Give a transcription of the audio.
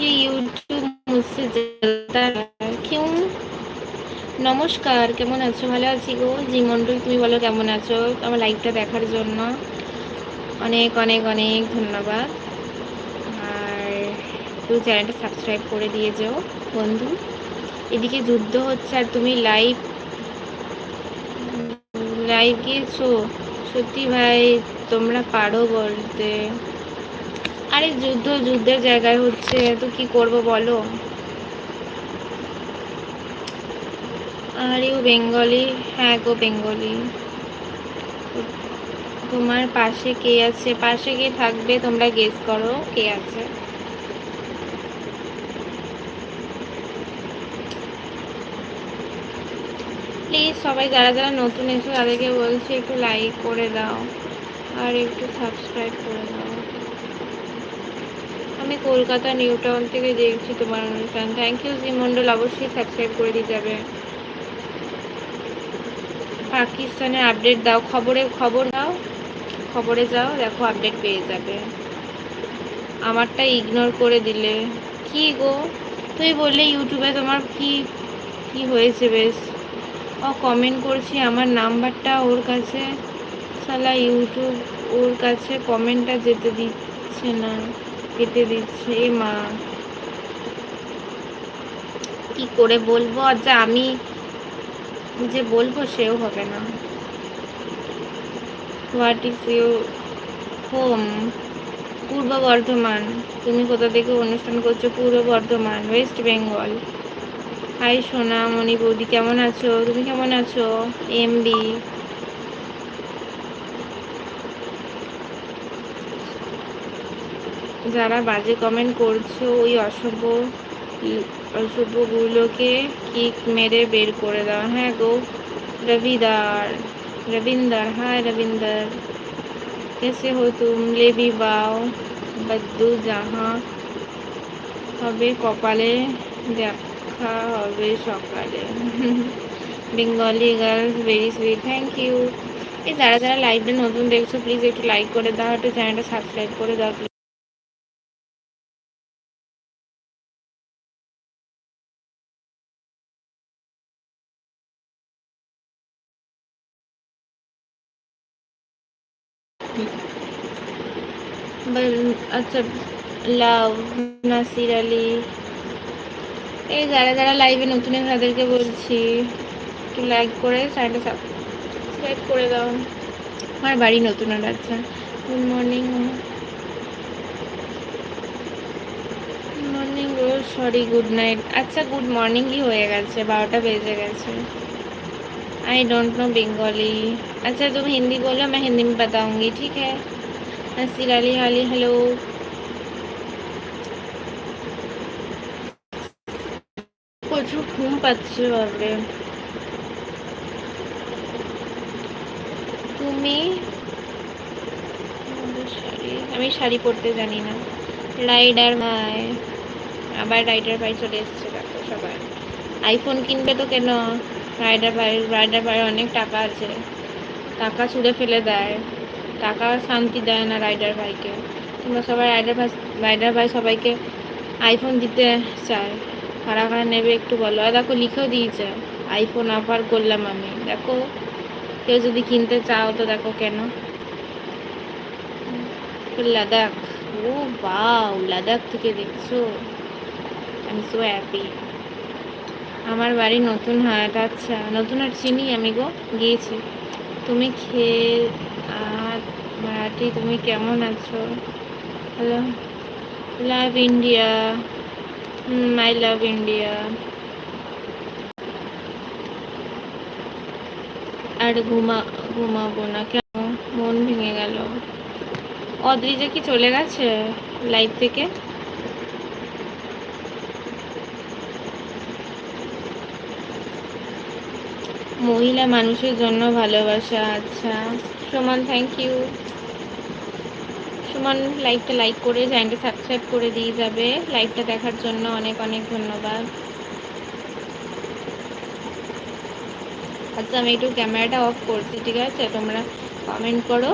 ये यूट्यूब मुझसे जलता है क्यों নমস্কার কেমন আছো ভালো আছি গো জি মন্ডল তুমি বলো কেমন আছো আমার লাইভটা দেখার জন্য অনেক অনেক অনেক ধন্যবাদ আর তুই চ্যানেলটা সাবস্ক্রাইব করে দিয়ে যাও বন্ধু এদিকে যুদ্ধ হচ্ছে আর তুমি লাইভ লাইভ গিয়েছো সত্যি ভাই তোমরা পারো বলতে আরে যুদ্ধ যুদ্ধের জায়গায় হচ্ছে, তো কি করব বলো? আর ইউ বেঙ্গলি হ্যাঁ গো বেঙ্গলি। তোমার পাশে কে আছে? পাশে কে থাকবে? তোমরা গেস করো কে আছে। প্লিজ সবাই যারা যারা নতুন এসে, তাদেরকে বলছি একটু লাইক করে দাও। আর একটু সাবস্ক্রাইব করে দাও। আমি কলকাতা নিউ টাউন থেকে দেখছি তোমার অনুষ্ঠান। থ্যাংক ইউ জি মন্ডল অবশ্যই সাবস্ক্রাইব করে দিয়ে যাবে। পাকিস্তানের আপডেট দাও। খবরে, খবর দাও। খবরে যাও, দেখো আপডেট পেয়ে যাবে। আমারটা ইগনোর করে দিলে। কি গো? তুই বললে ইউটিউবে তোমার কি কি হয়েছে বেশ? ও কমেন্ট করছি আমার নাম্বারটা ওর কাছে। সালা ইউটিউব ওর কাছে কমেন্টটা যেতে দিচ্ছে না। কেটে দিচ্ছে মা। কি করে বলব? আচ্ছা আমি যে বলব সেও হবে না। হোয়াট ইজ ইউ হোম পূর্ব বর্ধমান। তুমি কোথা থেকে অনুষ্ঠান করছ? পূর্ব বর্ধমান ওয়েস্ট বেঙ্গল হাই সোনা মণি বৌদি কেমন আছো? তুমি কেমন আছো? এম এমবি যারা বাজে কমেন্ট করছ, ওই অসভ্য অসভ্যগুলোকে কিক মেরে বের করে দাও। হ্যাঁ গো, রবিদার, রবিন্দর, হায় রবিন্দর। कैसे हो तुम লেবি বাও, বদ্দু জাহা। হবে কপালে, দেখা হবে সকালে। Bengali girls very sweet thank you এই যারা যারা লাইভটা নতুন দেখছ প্লিজ একটু লাইক করে দাও, একটু চ্যানেলটা সাবস্ক্রাইব করে দাও আচ্ছা লাভ নাসির আলী এই যারা যারা লাইভে নতুন তাদেরকে বলছি, একটু লাইক করে চ্যানেলটা সাবস্ক্রাইব করে দাও। আমার বাড়ি নতুন আর আচ্ছা good morning morning sorry good night আচ্ছা গুড মর্নিংই হয়ে গেছে, বারোটা বেজে গেছে। आई डोंट नो बंगाली अच्छा तुम हिंदी बोलो मैं हिंदी में बताऊंगी ठीक है नसीर अली हाली हेलो প্রচুর ঘুম পাচ্ছে বাবরে তুমি শাড়ি আমি শাড়ি পরতে জানি না রাইডার ভাই আবার রাইডার ভাই চলে এসছে দেখো সবাই আইফোন কিনবে তো কেন রাইডার ভাই রাইডার ভাই অনেক টাকা আছে। টাকা ছুঁড়ে ফেলে দেয়। টাকা শান্তি দেয় না রাইডার ভাইকে। তোমরা সবাই রাইডার ভাই রাইডার ভাই সবাইকে আইফোন দিতে চায় কারা কারা নেবে একটু বলো। আর দেখো, লিখেও দিয়েছে আইফোন অফার করলাম আমি। দেখো, কেউ যদি কিনতে চাও তো দেখো কেন। লাদাখ। ও বাউ লাদাখ থেকে দেখছ? আমি সো হ্যাপি আমার বাড়ি নতুন হাট আচ্ছা নতুন হাট চিনি আমি গো, গিয়েছি। তুমি খেয়ে, আর মারাঠি তুমি কেমন আছো? Hello, love India my love India. আর ঘুমা, ঘুমাবো না, কেন? মন ভেঙে গেল। অদ্রিজা কি চলে গেছে? লাইভ থেকে? মহিলা মানুষের জন্য ভালোবাসা আচ্ছা। সমান থ্যাংক ইউ সমান লাইভটা লাইক করে চ্যানেলটা সাবস্ক্রাইব করে দিয়ে যাবে। লাইভটা দেখার জন্য অনেক অনেক ধন্যবাদ। আচ্ছা আমি একটু ক্যামেরাটা অফ করছি, ঠিক আছে? তোমরা কমেন্ট করো।